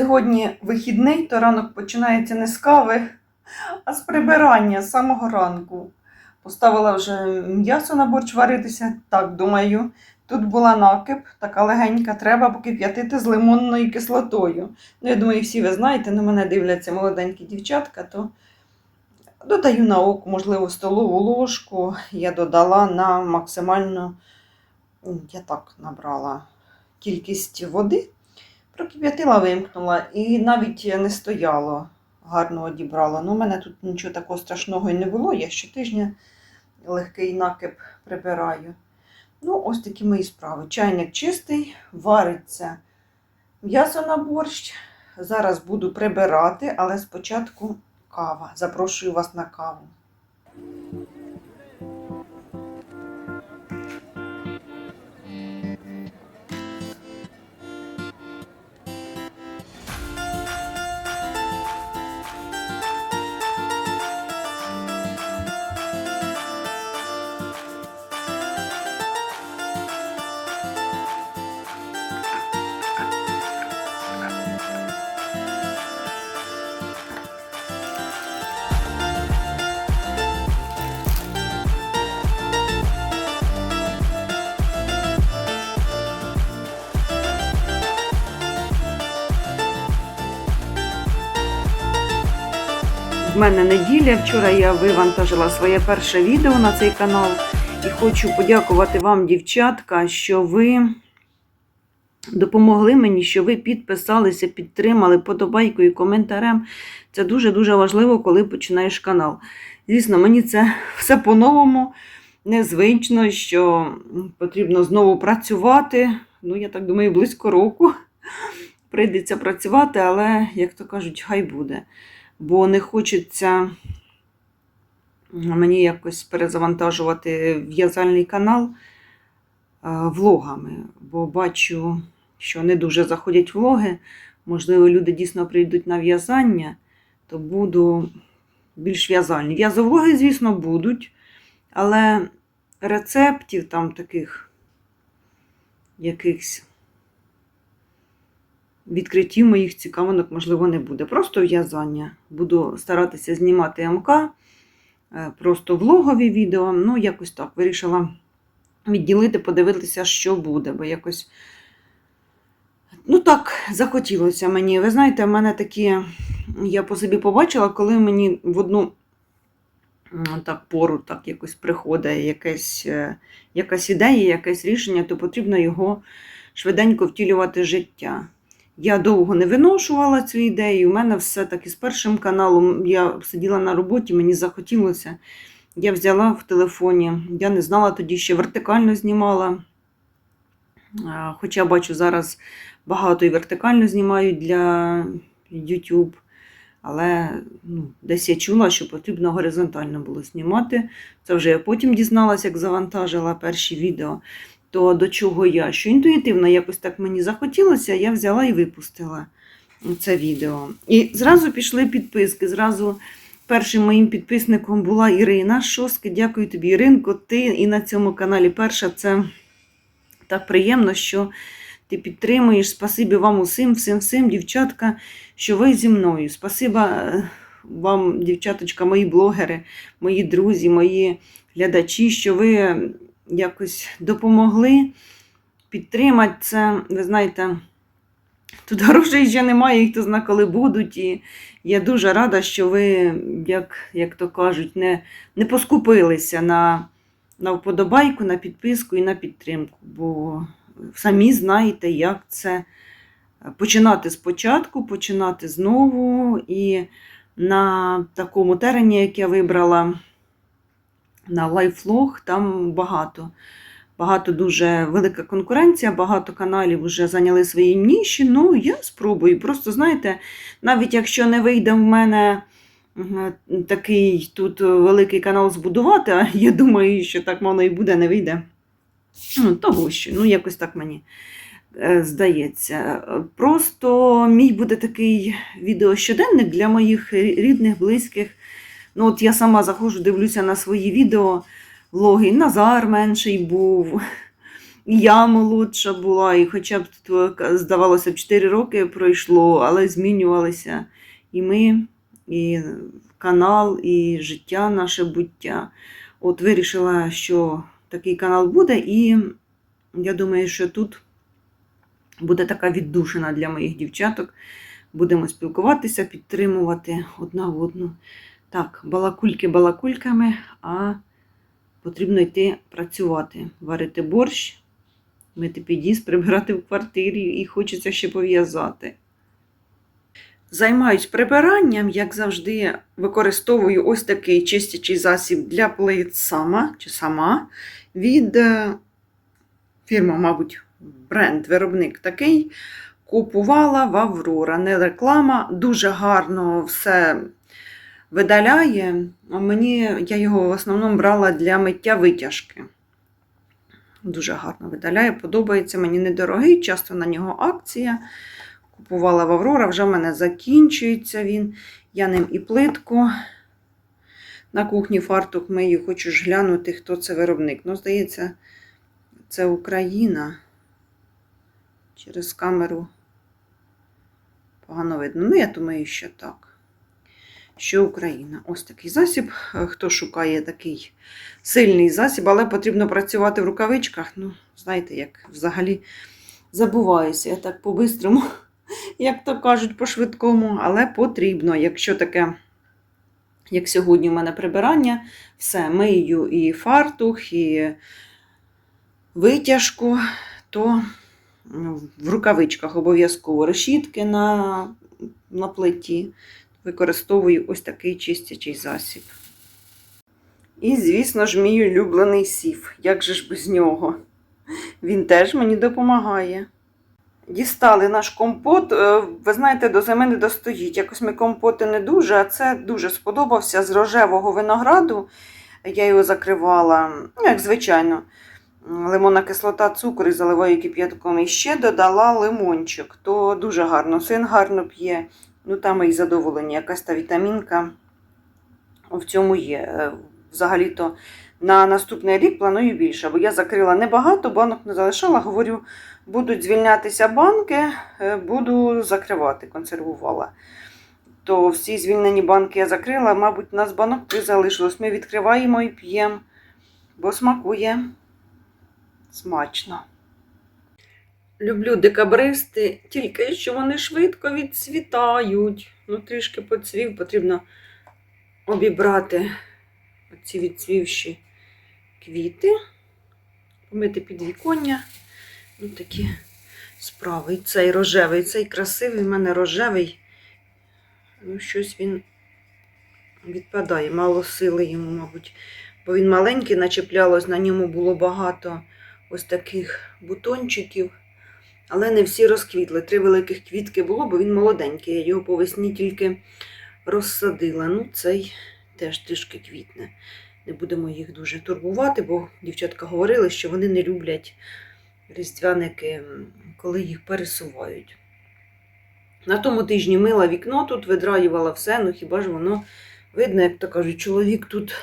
Сьогодні вихідний, то ранок починається не з кави, а з прибирання з самого ранку. Поставила вже м'ясо на борщ варитися. Так, думаю, тут була накип, така легенька, треба покип'ятити з лимонною кислотою. Ну, я думаю, всі ви знаєте, на мене дивляться молоденькі дівчатка, то додаю на око, можливо, столову ложку. Я додала на максимальну, м, я так набрала кількість води. Прокип'ятила, вимкнула і навіть не стояло, гарно одібрала. Ну, у мене тут нічого такого страшного і не було. Я щотижня легкий накип прибираю. Ну, ось такі мої справи. Чайник чистий, вариться м'ясо на борщ. Зараз буду прибирати, але спочатку кава. Запрошую вас на каву. Мене неділя. Вчора я вивантажила своє перше відео на цей канал. І хочу подякувати вам, дівчатка, що ви допомогли мені, що ви підписалися, підтримали подобайкою і коментарем. Це дуже-дуже важливо, коли починаєш канал. Звісно, мені це все по-новому, незвично, що потрібно знову працювати. Ну, я так думаю, близько року прийдеться працювати, але, як то кажуть, хай буде бо не хочеться мені якось перезавантажувати в'язальний канал е, влогами, бо бачу, що не дуже заходять влоги. Можливо, люди дійсно прийдуть на в'язання, то буду більш в'язальні. В'язовлоги, звісно, будуть, але рецептів там таких якихось відкриттів моїх цікавинок, можливо, не буде. Просто в'язання. Буду старатися знімати МК, е, просто влогові відео. Ну, якось так вирішила відділити, подивитися, що буде, бо якось. Ну так, захотілося мені. Ви знаєте, в мене такі, я по собі побачила, коли мені в одну так пору так якось приходить якесь, е, якась ідея, якесь рішення, то потрібно його швиденько втілювати в життя. Я довго не виношувала цю ідею. У мене все таки з першим каналом я сиділа на роботі, мені захотілося. Я взяла в телефоні. Я не знала тоді, що вертикально знімала. Хоча бачу, зараз багато і вертикально знімають для YouTube. Але ну, десь я чула, що потрібно горизонтально було знімати. Це вже я потім дізналася, як завантажила перші відео то до чого я? Що інтуїтивно якось так мені захотілося, я взяла і випустила це відео. І зразу пішли підписки. Зразу першим моїм підписником була Ірина Шоски. Дякую тобі, Іринко. Ти і на цьому каналі перша. Це так приємно, що ти підтримуєш. Спасибі вам усім, всім, всім, дівчатка, що ви зі мною. Спасибо е, вам, дівчаточка, мої блогери, мої друзі, мої глядачі, що ви якось допомогли підтримати це. Ви знаєте, тут грошей ще немає, і хто зна, коли будуть. І я дуже рада, що ви, як як то кажуть, не не поскупилися на, на вподобайку, на підписку і на підтримку. Бо самі знаєте, як це починати спочатку, починати знову. І на такому терені, як я вибрала на лайфлог, там багато. Багато дуже велика конкуренція, багато каналів вже зайняли свої ніші. Ну, я спробую. Просто, знаєте, навіть якщо не вийде в мене такий тут великий канал збудувати, а я думаю, що так воно і буде, не вийде. Ну, того що, ну, якось так мені е, здається. Просто мій буде такий відеощоденник для моїх рідних, близьких. Ну, от я сама заходжу, дивлюся на свої відео, влоги. Назар менший був. і я молодша була, і хоча б тут, здавалося б, 4 роки пройшло, але змінювалися і ми, і канал, і життя, наше буття. От вирішила, що такий канал буде, і я думаю, що тут буде така віддушина для моїх дівчаток. Будемо спілкуватися, підтримувати одна одну. Так, балакульки балакульками, а потрібно йти працювати, варити борщ, мити підіс, прибирати в квартирі і хочеться ще пов'язати. Займаюсь прибиранням, як завжди, використовую ось такий чистячий засіб для плит сама чи сама від е, фірми, мабуть, бренд, виробник такий. Купувала в Аврора. Не реклама, дуже гарно все видаляє. А мені я його в основному брала для миття витяжки. Дуже гарно видаляє, подобається. Мені недорогий, часто на нього акція. Купувала в Аврора, вже в мене закінчується він. Я ним і плитку. На кухні фартук мию, хочу ж глянути, хто це виробник. Ну, здається, це Україна. Через камеру погано видно. Ну, я думаю, що так. Що Україна. Ось такий засіб. Хто шукає такий сильний засіб, але потрібно працювати в рукавичках. Ну, знаєте, як взагалі забуваюся. Я так по-бистрому, як то кажуть, по-швидкому, але потрібно, якщо таке. Як сьогодні в мене прибирання, все, мию і фартух, і витяжку, то в рукавичках обов'язково решітки на, на плиті. Використовую ось такий чистячий засіб. І, звісно ж, мій улюблений сів. Як же ж без нього? Він теж мені допомагає. Дістали наш компот. Е, Ви знаєте, до зими не достоїть. Якось ми компоти не дуже, а це дуже сподобався з рожевого винограду. Я його закривала, ну, як звичайно, лимонна кислота, цукор і заливаю кип'ятком. І ще додала лимончик. То дуже гарно. Син гарно п'є. Ну, там і задоволення, якась та вітамінка в цьому є. Е, Взагалі-то на наступний рік планую більше, бо я закрила небагато, банок не залишала. Говорю, будуть звільнятися банки, е, буду закривати, консервувала. То всі звільнені банки я закрила, мабуть, у нас банок три залишилось. Ми відкриваємо і п'ємо, бо смакує смачно. Люблю декабристи, тільки що вони швидко відцвітають. Ну, трішки поцвів, потрібно обібрати оці відцвівші квіти, помити підвіконня. Ну, такі справи. І цей рожевий, цей красивий, в мене рожевий. Ну, щось він відпадає, мало сили йому, мабуть. Бо він маленький, начеплялось, на ньому було багато ось таких бутончиків. Але не всі розквітли. Три великих квітки було, бо він молоденький. Я його по весні тільки розсадила. Ну, цей теж трішки квітне. Не будемо їх дуже турбувати, бо дівчатка говорили, що вони не люблять різдвяники, коли їх пересувають. На тому тижні мила вікно тут, видраювала все, ну хіба ж воно видно, як то кажуть, чоловік тут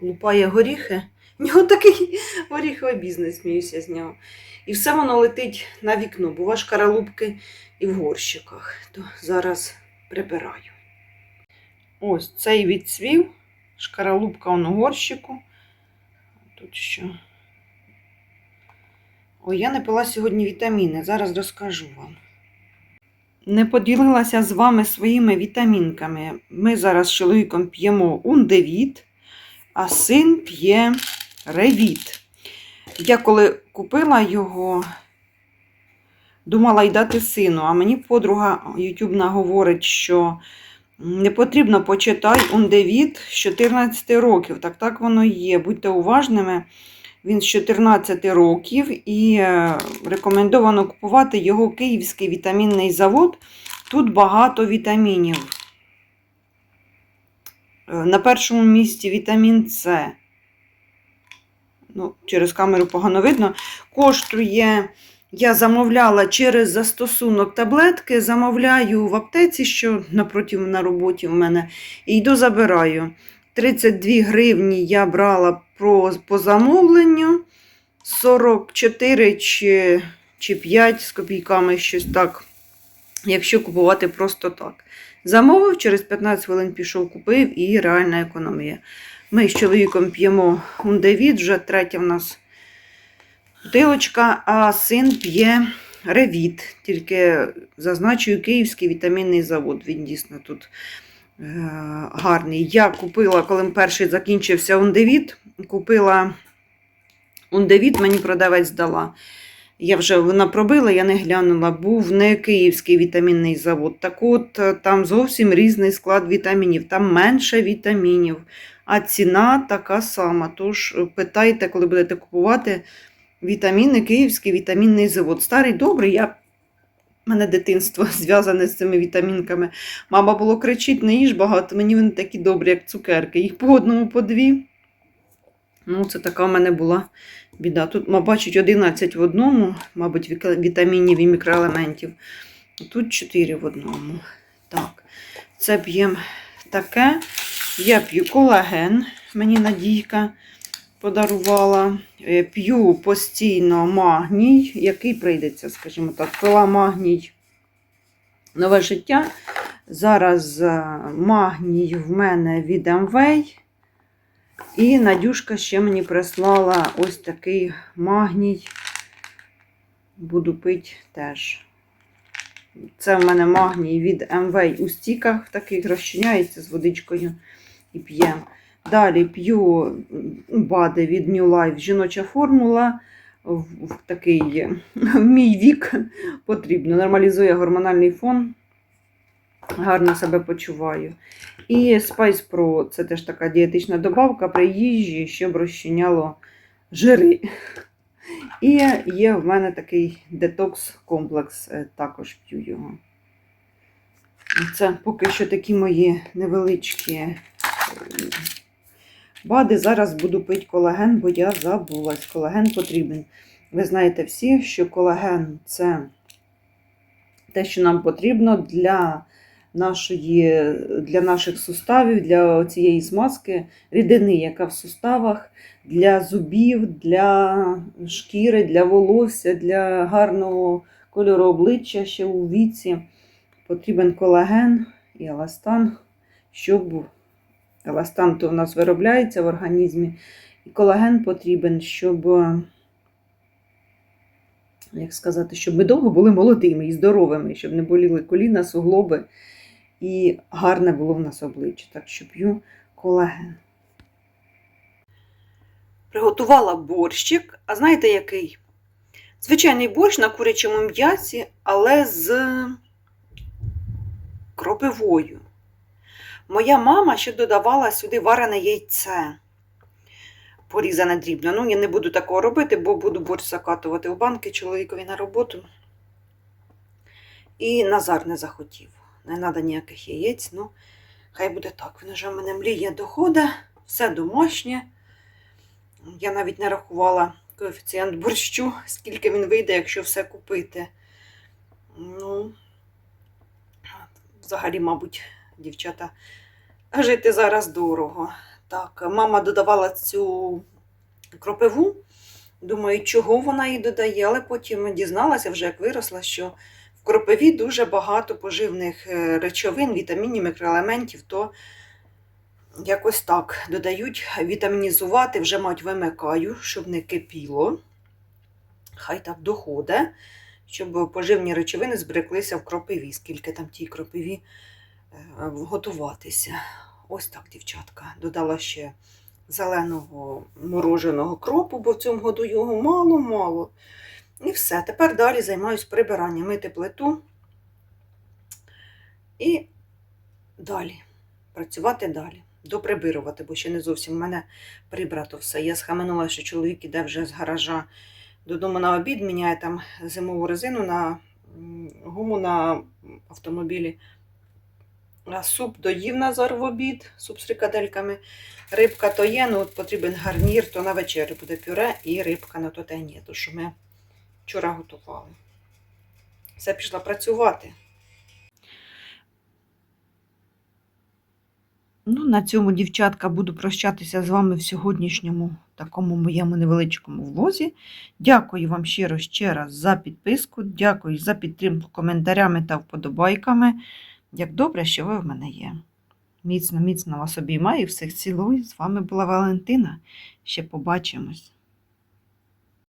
лупає горіхи. У нього такий горіховий бізнес, сміюся з нього. І все воно летить на вікно. Бува шкаралупки і в горщиках. То зараз прибираю. Ось цей відцвів. Шкаралупка у горщику. Тут що? Ой, я не пила сьогодні вітаміни. Зараз розкажу вам. Не поділилася з вами своїми вітамінками. Ми зараз з чоловіком п'ємо ундевіт, а син п'є ревіт. Я коли купила його, думала й дати сину, а мені подруга ютубна говорить, що не потрібно почитай ундевіт з 14 років. Так так воно і є. Будьте уважними. Він з 14 років і е, рекомендовано купувати його Київський вітамінний завод. Тут багато вітамінів. Е, На першому місці вітамін С. Ну, через камеру погано видно. Коштує, я замовляла через застосунок таблетки, замовляю в аптеці, що напроти на роботі в мене, і йду забираю. 32 гривні я брала по, по замовленню. 44 чи, чи 5 з копійками, щось так, якщо купувати просто так. Замовив, через 15 хвилин пішов, купив і реальна економія. Ми з чоловіком п'ємо ундевід, вже третя в нас бутилочка, а син п'є ревіт. Тільки зазначую Київський вітамінний завод. Він дійсно тут е, гарний. Я купила, коли перший закінчився ундевід, купила ундевід, мені продавець дала. Я вже вона пробила, я не глянула. Був не київський вітамінний завод. Так от е, там зовсім різний склад вітамінів, там менше вітамінів, а ціна така сама. Тож е, питайте, коли будете купувати вітаміни, Київський вітамінний завод. Старий добрий, я. У мене дитинство зв'язане з цими вітамінками. Мама було кричить, не їж багато, мені вони такі добрі, як цукерки. Їх по одному, по дві. Ну, це така в мене була біда. Тут, бачить, 11 в одному, мабуть, вітамінів і мікроелементів. Тут 4 в одному. Так, це п'ємо таке. Я п'ю колаген, мені Надійка подарувала. Е, П'ю постійно магній, який прийдеться, скажімо так, пила магній нове життя. Зараз е, магній в мене від Амвей. І Надюшка ще мені прислала ось такий магній. Буду пити теж. Це в мене магній від МВ у стіках, таких розчиняється з водичкою і п'ємо. Далі п'ю бади від New Life жіноча формула. В, такий в мій вік потрібно. Нормалізує гормональний фон. Гарно себе почуваю. І Spice Pro це теж така дієтична добавка при їжі, щоб розчиняло жири. І є в мене такий детокс-комплекс, е, також п'ю його. Це поки що такі мої невеличкі бади. Зараз буду пити колаген, бо я забулась. Колаген потрібен. Ви знаєте всі, що колаген це те, що нам потрібно для нашої, для наших суставів, для цієї смазки, рідини, яка в суставах, для зубів, для шкіри, для волосся, для гарного кольору обличчя ще у віці. Потрібен колаген і еластан, щоб еластан то у нас виробляється в організмі, і колаген потрібен, щоб, як сказати, щоб ми довго були молодими і здоровими, щоб не боліли коліна, суглоби і гарне було в нас обличчя. Так що п'ю колаген. Приготувала борщик. А знаєте який? Звичайний борщ на курячому м'ясі, але з кропивою. Моя мама ще додавала сюди варене яйце. Порізане дрібно. Ну, я не буду такого робити, бо буду борщ закатувати у банки чоловікові на роботу. І Назар не захотів. Не треба ніяких яєць. Ну, хай буде так. Він вже в мене мріє доходить, все домашнє. Я навіть не рахувала коефіцієнт борщу, скільки він вийде, якщо все купити. Ну, взагалі, мабуть, дівчата, жити зараз дорого. Так, мама додавала цю кропиву. Думаю, чого вона їй додає, але потім дізналася, вже як виросла, що в кропиві дуже багато поживних е, речовин, вітамінів, мікроелементів, то якось так додають вітамінізувати, вже мать вимикаю, щоб не кипіло. Хай так доходить, щоб поживні речовини збереглися в кропиві, скільки там тій кропиві готуватися. Ось так, дівчатка. Додала ще зеленого мороженого кропу, бо в цьому году його мало-мало. І все. Тепер далі займаюся прибиранням, мити плиту. І далі. Працювати далі. Доприбирувати, бо ще не зовсім в мене прибрато все. Я схаменула, що чоловік іде вже з гаража додому на обід, міняє там зимову резину на гуму на автомобілі. Суп доїв Назар в обід, суп з фрикадельками. Рибка то є, ну от потрібен гарнір, то на вечерю буде пюре і рибка на то те ні, то що ми вчора готували. Все пішла працювати. Ну, на цьому, дівчатка, буду прощатися з вами в сьогоднішньому такому моєму невеличкому влозі. Дякую вам щиро ще раз за підписку. Дякую за підтримку коментарями та вподобайками. Як добре, що ви в мене є. Міцно, міцно вас обіймаю, всіх цілую. З вами була Валентина. Ще побачимось.